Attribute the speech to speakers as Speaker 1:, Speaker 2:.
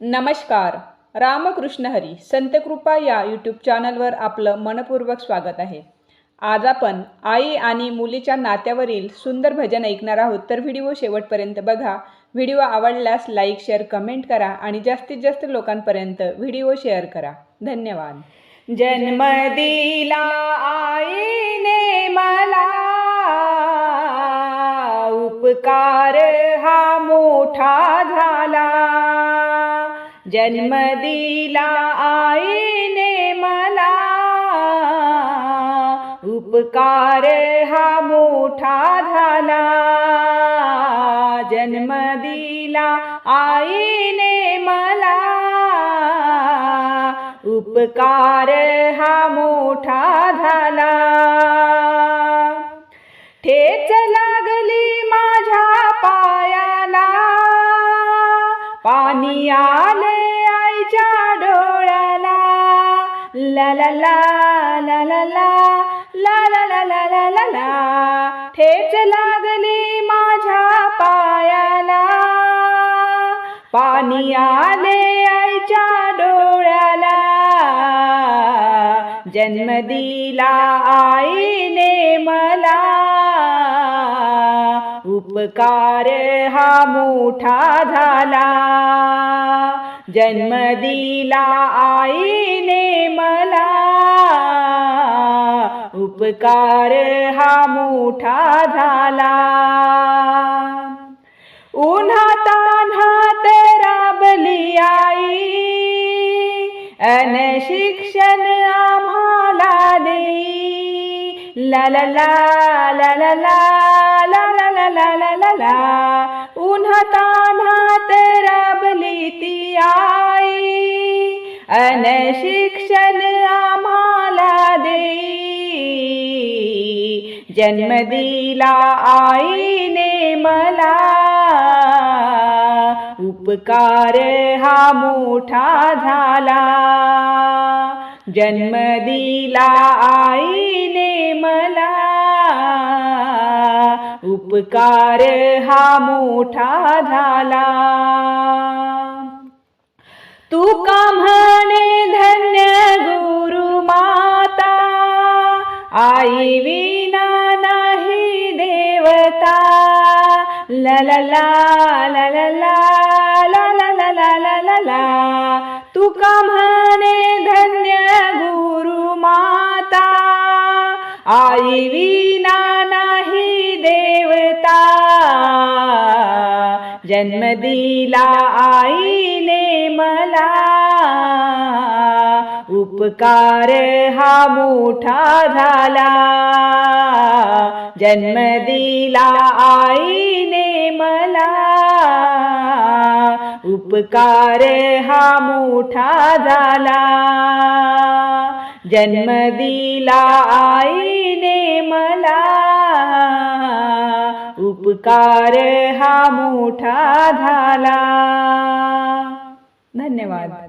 Speaker 1: नमस्कार. रामकृष्ण हरी संतकृपा या यूट्यूब चॅनलवर आपलं मनपूर्वक स्वागत आहे. आज आपण आई आणि मुलीच्या नात्यावरील सुंदर भजन ऐकणार आहोत तर व्हिडिओ शेवटपर्यंत बघा. व्हिडिओ आवडल्यास लाईक शेअर कमेंट करा आणि जास्तीत जास्त लोकांपर्यंत व्हिडिओ शेअर करा. धन्यवाद. जन्म दिला आईने मला. उपकार हा मोठा झाला. जन्म दिला आईने मला उपकार हा मोठा झाला. जन्म दिला आईने मला उपकार हा मोठा झाला. ठेच लागली माझ्या पायाला. पाणी आले आईच्या डोळ्याला. ला ला ला ला ला ला. ला ला ला ला ला ला ठेच लागली माझ्या पायाला. पाणी आले आईच्या डोळ्याला. जन्म दिला आईने मला. उपकार हा मोठा झाला. जन्म दिला आईने मला उपकार हा मोठा झाला उन्हात राबली आई अन शिक्षण आम्हाला देई ला ला ला ला ला ला ला ला ला ला ला ला उन्हात तान्हात राब जन्म दिला आईने मला उपकार हा मोठा झाला. जन्म दिला आईने मला उपकार हा मोठा झाला. तू का म्हणे ला ला ला ला ला ला ला ला ला ला ला ला ला. म्हणे धन्य गुरु माता आई विना नाही देवता. जन्म दिला आईने मला उपकार हा मोठा झाला. जन्म दिला आईने मला उपकार हा मोठा झाला. जन्म दिला आईने मला उपकार हा मोठा झाला. धन्यवाद.